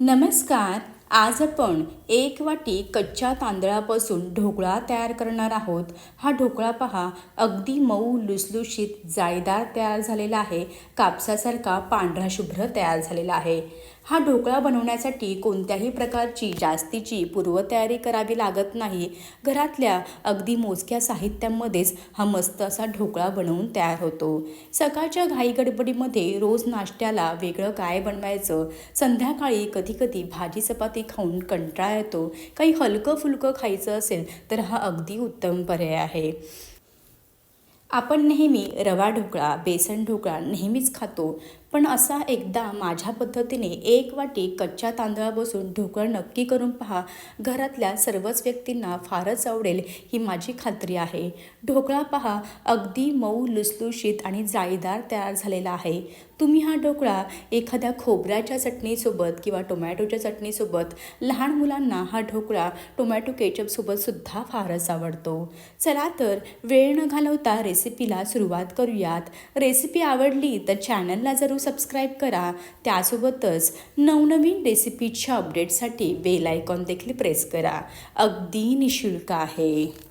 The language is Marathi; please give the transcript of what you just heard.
नमस्कार आज आपण एक वाटी कच्च्या तांदळापासून ढोकळा तयार करणार आहोत. हा ढोकळा पहा अगदी मऊ लुसलुशीत जाळीदार तयार झालेला आहे. कापसासारखा पांढरा शुभ्र तयार झालेला आहे. हा ढोकळा बनवण्यासाठी कोणत्याही प्रकारची जास्तीची पूर्वतयारी करावी लागत नाही. घरातल्या अगदी मोजक्या साहित्यांमध्येच हा मस्त असा ढोकळा बनवून तयार होतो. सकाळच्या घाईगडबडीमध्ये रोज नाश्त्याला वेगळं काय बनवायचं? संध्याकाळी कधीकधी भाजी चपाती खाऊन कंटाळा येतो. काही हलकं फुलकं खायचं असेल तर हा अगदी उत्तम पर्याय आहे. आपण नेहमी रवा ढोकळा बेसन ढोकळा नेहमीच खातो पण असा एकदा माझ्या पद्धतीने एक वाटी कच्च्या तांदळापासून ढोकळा नक्की करून पहा. घरातल्या सर्वच व्यक्तींना फारच आवडेल ही माझी खात्री आहे. ढोकळा पहा अगदी मऊ लुसलुशीत आणि जाळीदार तयार झालेला आहे. तुम्ही हा ढोकळा एखाद्या खोबऱ्याच्या चटणीसोबत किंवा टोमॅटोच्या चटणीसोबत लहान मुलांना हा ढोकळा टोमॅटो केचपसोबत सुद्धा फारच आवडतो. चला तर वेळ न घालवता रेसिपीला सुरुवात करूयात. रेसिपी आवडली तर चॅनलला जरूर सबस्क्राईब करा. त्यासोबतच नवनवीन रेसिपीच्या अपडेटसाठी बेल आयकॉन देखील प्रेस करा. अगदी निशुल्क आहे.